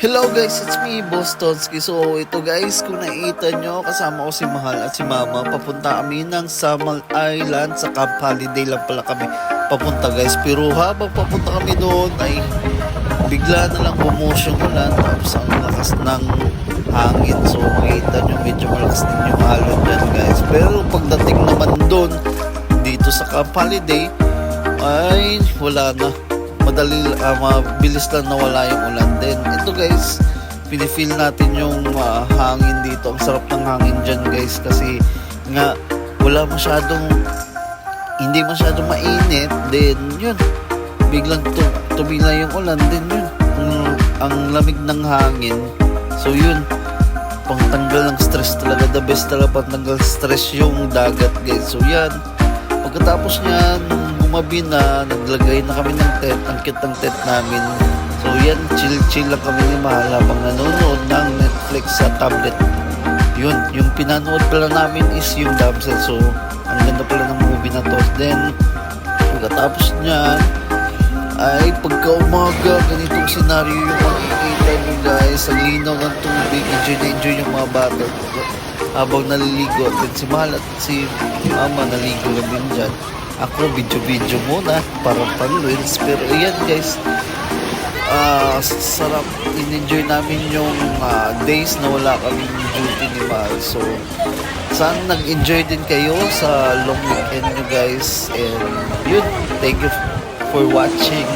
Hello guys, it's me, Boss Tonsky. So ito guys, kung nakita nyo, kasama ko si Mahal at si Mama. Papunta kami ng Samal Island. Sa Camp Holiday lang pala kami papunta guys. Pero habang papunta kami doon ay bigla na lang bumuhos yung ulan. Tapos ang lakas ng hangin. So makita nyo, medyo malakas din yung alon dyan guys. Pero pagdating naman doon, dito sa Camp Holiday, ay wala na madali ah, mabilis lang nawala yung ulan din. Ito guys pinifeel natin yung ah, hangin dito. Ang sarap ng hangin dyan guys kasi nga wala masyadong hindi masyadong mainit then yun. Biglang tu tumila yung ulan din yun. Ang, ang lamig ng hangin. So yun pangtanggal ng stress talaga. The best talaga pangtanggal stress yung dagat guys. So yan. Pagkatapos niyan gumabi na naglagay na kami ng tent. Ang cute ng tent namin. So yan chill chill lang kami ni Mahal habang nanonood ng Netflix sa tablet. Yun yung pinanood pala namin is yung Damsel. So ang ganda pala ng movie na to. Then pagkatapos niyan ay pagka umaga ganitong senaryo yung makikita nyo guys. Ang linaw ng tubig. Enjoy na enjoy yung mga bata. Habang naliligo. At si Mahal at si Mama naligo na din dyan ako video-video muna para pang reels pero ayan guys ah sarap. In-enjoy namin yung ah, days na wala kaming duty ni Mahal. So sana nag-enjoy din kayo sa long weekend nyo guys. And yun thank you for watching